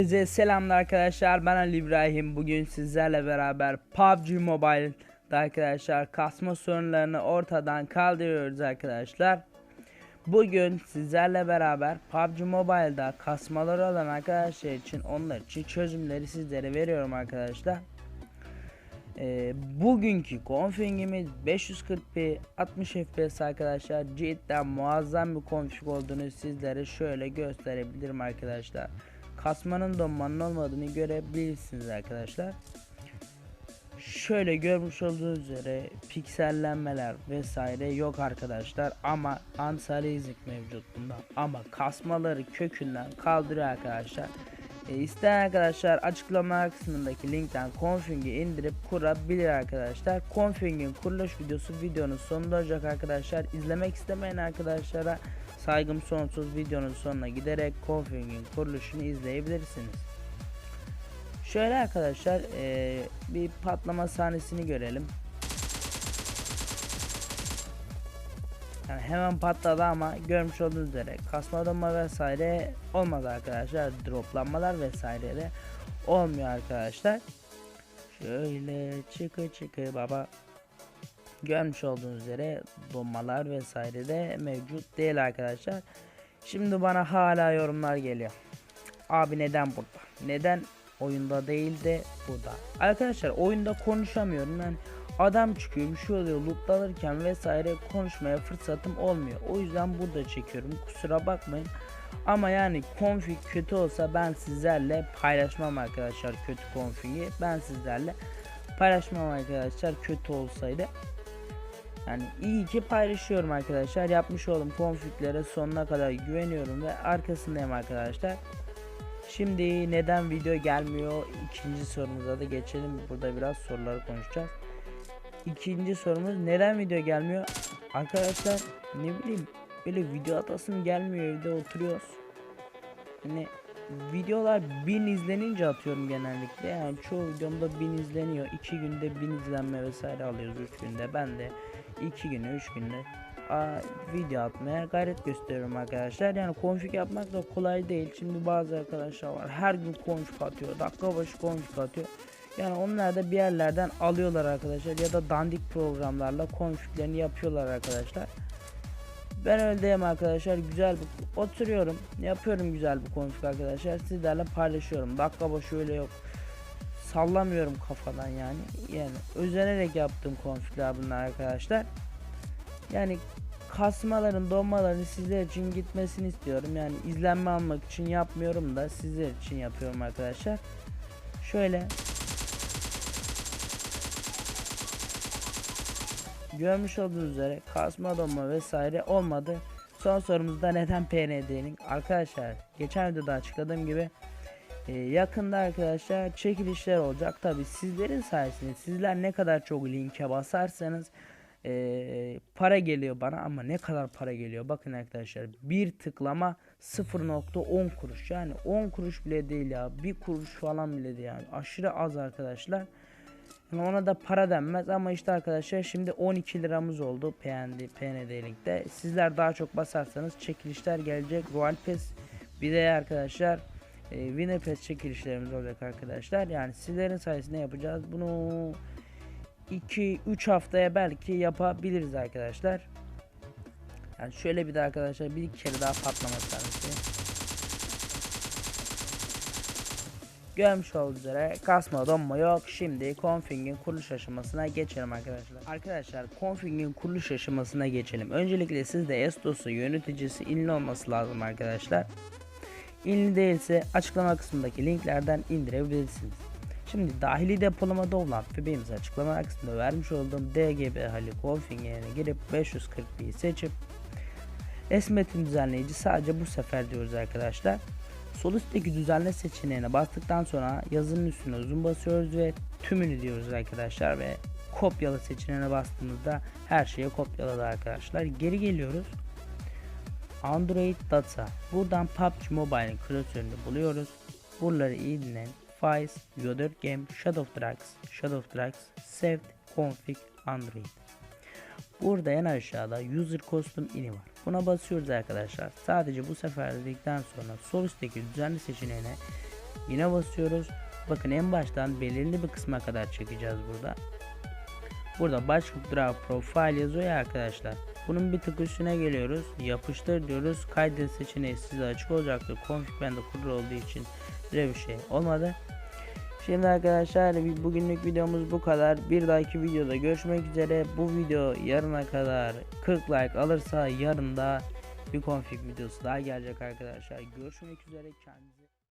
Size selamlar arkadaşlar. Ben Ali İbrahim. Bugün sizlerle beraber PUBG Mobile'da arkadaşlar kasma sorunlarını ortadan kaldırıyoruz arkadaşlar. Bugün sizlerle beraber PUBG Mobile'da kasmaları olan arkadaşlar için onlar için çözümleri sizlere veriyorum arkadaşlar. Ee, bugünkü configimiz 540p 60 fps arkadaşlar. Cidden muazzam bir config olduğunu sizlere şöyle gösterebilirim arkadaşlar kasmanın donmanın olmadığını görebilirsiniz arkadaşlar. Şöyle görmüş olduğunuz üzere piksellenmeler vesaire yok arkadaşlar ama anti-aliasing mevcut bunda ama kasmaları kökünden kaldırıyor arkadaşlar. E, isteyen arkadaşlar açıklama kısmındaki linkten config'i indirip kurabilir arkadaşlar. Config'in kuruluş videosu videonun sonunda olacak arkadaşlar. İzlemek istemeyen arkadaşlara saygım sonsuz videonun sonuna giderek config'in kuruluşunu izleyebilirsiniz. Şöyle arkadaşlar e, bir patlama sahnesini görelim. Hemen patladı ama görmüş olduğunuz üzere kasma donma vesaire olmadı arkadaşlar. Droplanmalar vesaire de olmuyor arkadaşlar. Şöyle çıkı çıkı baba görmüş olduğunuz üzere donmalar vesaire de mevcut değil arkadaşlar. Şimdi bana hala yorumlar geliyor. Abi neden burada? Neden oyunda değil de burada? Arkadaşlar oyunda konuşamıyorum yani adam çıkıyor bir şey oluyor lootlanırken vesaire konuşmaya fırsatım olmuyor. O yüzden burada çekiyorum kusura bakmayın. Ama yani config kötü olsa ben sizlerle paylaşmam arkadaşlar kötü config'i. Ben sizlerle paylaşmam arkadaşlar kötü olsaydı. Yani iyi ki paylaşıyorum arkadaşlar. Yapmış olduğum konfiglere sonuna kadar güveniyorum ve arkasındayım arkadaşlar. Şimdi neden video gelmiyor? İkinci sorumuza da geçelim. Burada biraz soruları konuşacağız. İkinci sorumuz neden video gelmiyor? Arkadaşlar ne bileyim böyle video atasım gelmiyor evde oturuyoruz. Hani videolar bin izlenince atıyorum genellikle. Yani çoğu videomda bin izleniyor. iki günde bin izlenme vesaire alıyoruz. Üç günde ben de iki güne üç günde Aa, video atmaya gayret gösteriyorum arkadaşlar. Yani config yapmak da kolay değil. Şimdi bazı arkadaşlar var her gün config atıyor. Dakika başı config atıyor. Yani onlar da bir yerlerden alıyorlar arkadaşlar ya da dandik programlarla configlerini yapıyorlar arkadaşlar. Ben öyle değilim arkadaşlar. Güzel bir oturuyorum. Yapıyorum güzel bir config arkadaşlar. Sizlerle paylaşıyorum. Dakika başı öyle yok. Sallamıyorum kafadan yani. Yani özenerek yaptığım configler bunlar arkadaşlar. Yani kasmaların donmaların sizler için gitmesini istiyorum. Yani izlenme almak için yapmıyorum da sizler için yapıyorum arkadaşlar. Şöyle Görmüş olduğunuz üzere kasma donma vesaire olmadı. Son sorumuzda neden PND'nin arkadaşlar geçen videoda açıkladığım gibi e, yakında arkadaşlar çekilişler olacak. Tabi sizlerin sayesinde sizler ne kadar çok linke basarsanız e, para geliyor bana ama ne kadar para geliyor? Bakın arkadaşlar bir tıklama 0.10 kuruş. Yani 10 kuruş bile değil ya bir kuruş falan bile değil yani. Aşırı az arkadaşlar ona da para denmez ama işte arkadaşlar şimdi 12 liramız oldu PND, PND linkte sizler daha çok basarsanız çekilişler gelecek Royal Pass bir de arkadaşlar e, Winner Pass çekilişlerimiz olacak arkadaşlar yani sizlerin sayesinde yapacağız bunu 2-3 haftaya belki yapabiliriz arkadaşlar. Yani şöyle bir de arkadaşlar bir kere daha patlama tanesi. Görmüş olduğunuz üzere kasma donma yok. Şimdi config'in kuruluş aşamasına geçelim arkadaşlar. Arkadaşlar config'in kuruluş aşamasına geçelim. Öncelikle sizde Estos'u yöneticisi inli olması lazım arkadaşlar. İnli değilse açıklama kısmındaki linklerden indirebilirsiniz. Şimdi dahili depolamada olan FB'mizi açıklama kısmında vermiş olduğum DGB hali config'ine girip 540p'yi seçip Esmet'in düzenleyici sadece bu sefer diyoruz arkadaşlar. Sol üstteki düzenle seçeneğine bastıktan sonra yazının üstüne uzun basıyoruz ve tümünü diyoruz arkadaşlar ve kopyala seçeneğine bastığımızda her şeye kopyaladı arkadaşlar. Geri geliyoruz. Android Data. Buradan PUBG Mobile'in klasörünü buluyoruz. Buraları dinleyin. Files, Yodel Game, Shadow Drugs, Shadow Drugs, Saved, Config, Android. Burada en aşağıda User Custom ini var. Buna basıyoruz arkadaşlar. Sadece bu sefer dedikten sonra sol üstteki düzenli seçeneğine Yine basıyoruz. Bakın en baştan belirli bir kısma kadar çekeceğiz burada. Burada başlık Draw Profile yazıyor ya arkadaşlar. Bunun bir tık üstüne geliyoruz. Yapıştır diyoruz. Kaydet seçeneği size açık olacaktır. Config bende kurulu olduğu için böyle bir şey olmadı. Şimdi arkadaşlar bugünlük videomuz bu kadar. Bir dahaki videoda görüşmek üzere. Bu video yarına kadar 40 like alırsa yarın da bir config videosu daha gelecek arkadaşlar. Görüşmek üzere. Kendinize